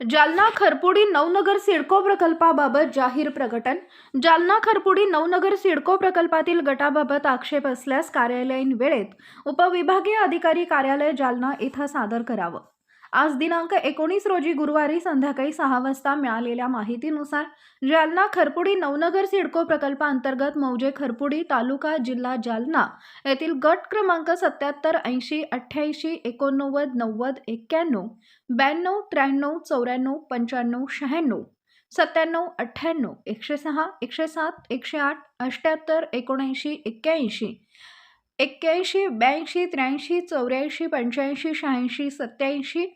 जालना खरपुडी नवनगर सिडको प्रकल्पाबाबत जाहीर प्रकटन. जालना खरपुडी नवनगर सिडको प्रकल्पातील गटाबाबत आक्षेप असल्यास कार्यालयीन वेळेत उपविभागीय अधिकारी कार्यालय जालना इथं सादर करावं. आज दिनांक एकोणीस रोजी गुरुवारी संध्याकाळी सहा वाजता मिळालेल्या माहितीनुसार जालना खरपुडी नवनगर सिडको प्रकल्पाअंतर्गत मौजे खरपुडी तालुका जिल्हा जालना येथील गट क्रमांक सत्याहत्तर ऐंशी अठ्ठ्याऐंशी एकोणनव्वद नव्वद एक्क्याण्णव ब्याण्णव त्र्याण्णव चौऱ्याण्णव पंच्याण्णव शहाण्णव सत्त्याण्णव अठ्ठ्याण्णव एकशे सहा एकशे सात एकशे आठ अठ्ठ्याहत्तर एकोणऐंशी एक्क्याऐंशी एक्क्याऐंशी ब्याऐंशी त्र्याऐंशी चौऱ्याऐंशी पंच्याऐंशी शहाऐंशी सत्त्याऐंशी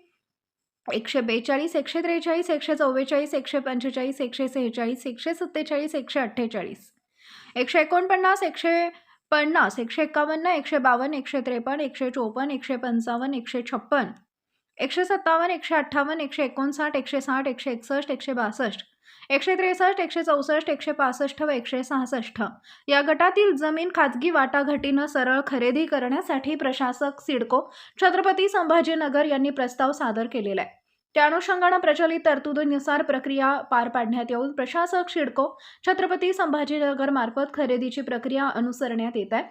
एकशे बेचाळीस एकशे त्रेचाळीस एकशे चव्वेचाळीस एकशे पंचेचाळीस एकशे सेहेचाळीस एकशे सत्तेचाळीस एकशे अठ्ठेचाळीस. एकशे एकोणपन्नास एकशे पन्नास एकशे एक्कावन्न एकशे बावन्न एकशे त्रेपन्न एकशे चोपन्न एकशे पंचावन्न एकशे छप्पन. एकशे सत्तावन्न एकशे अठ्ठावन्न एकशे एकोणसाठ एकशे साठ एकशे एकसष्ट एकशे बासष्ट. एकशे त्रेसष्ट एकशे चौसष्ट एकशे पासष्ट व एकशे सहासष्ट. या गटातील जमीन खाजगी वाटाघाटीनं सरळ खरेदी करण्यासाठी प्रशासक सिडको छत्रपती संभाजीनगर यांनी प्रस्ताव सादर केलेला आहे. त्या अनुषंगानं प्रचलित तरतुदीनुसार प्रक्रिया पार पाडण्यात येऊन प्रशासक सिडको छत्रपती संभाजीनगर मार्फत खरेदीची प्रक्रिया अनुसरण्यात येत आहे.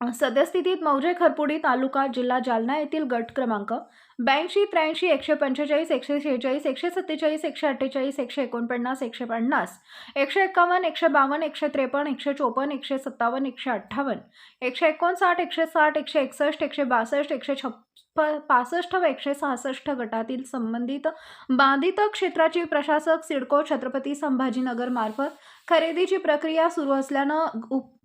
सद्यस्थितीत मौजे खरपुडी तालुका जिल्हा जालना येथील गट क्रमांक ब्याऐंशी त्र्याऐंशी एकशे पंचेचाळीस एकशे शेहेचाळीस एकशे सत्तेचाळीस एकशे अठ्ठेचाळीस एकशे एकोणपन्नास एकशे पन्नास एकशे एक्कावन्न एकशे बावन्न एकशे त्रेपन्न एकशे चोपन्न एकशे सत्तावन्न एकशे अठ्ठावन्न एकशे एकोणसाठ एकशे साठ एकशे एकसष्ट एकशे बासष्ट एकशे छप्प पासष्ट व एकशे सहासष्ट गटातील संबंधित बाधित क्षेत्राची प्रशासक सिडको छत्रपती संभाजीनगर मार्फत खरेदीची प्रक्रिया सुरू असल्यानं उप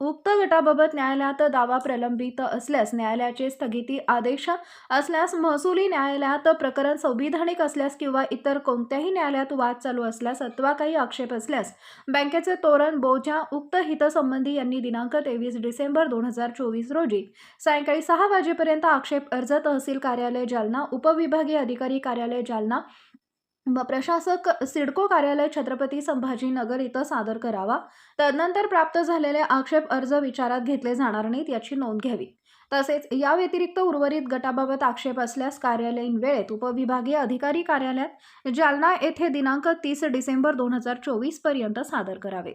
उक्त गटाबाबत न्यायालयात दावा प्रलंबित असल्यास न्यायालयाचे स्थगिती आदेश असल्यास महसुली न्यायालयात प्रकरण संविधानिक असल्यास किंवा इतर कोणत्याही न्यायालयात वाद चालू असल्यास अथवा काही आक्षेप असल्यास बँकेचे तोरण बोजा उक्त हितसंबंधी यांनी दिनांक तेवीस डिसेंबर दोन हजार चोवीस रोजी सायंकाळी सहा वाजेपर्यंत आक्षेप अर्ज तहसील कार्यालय जालना उपविभागीय अधिकारी कार्यालय जालना प्रशासक सिडको कार्यालय छत्रपती संभाजीनगर इथं सादर करावा. तदनंतर प्राप्त झालेले आक्षेप अर्ज विचारात घेतले जाणार नाहीत याची नोंद घ्यावी. तसेच या व्यतिरिक्त उर्वरित गटाबाबत आक्षेप असल्यास कार्यालयीन वेळेत उपविभागीय अधिकारी कार्यालयात जालना येथे दिनांक तीस डिसेंबर दोन हजार चोवीसपर्यंत सादर करावे.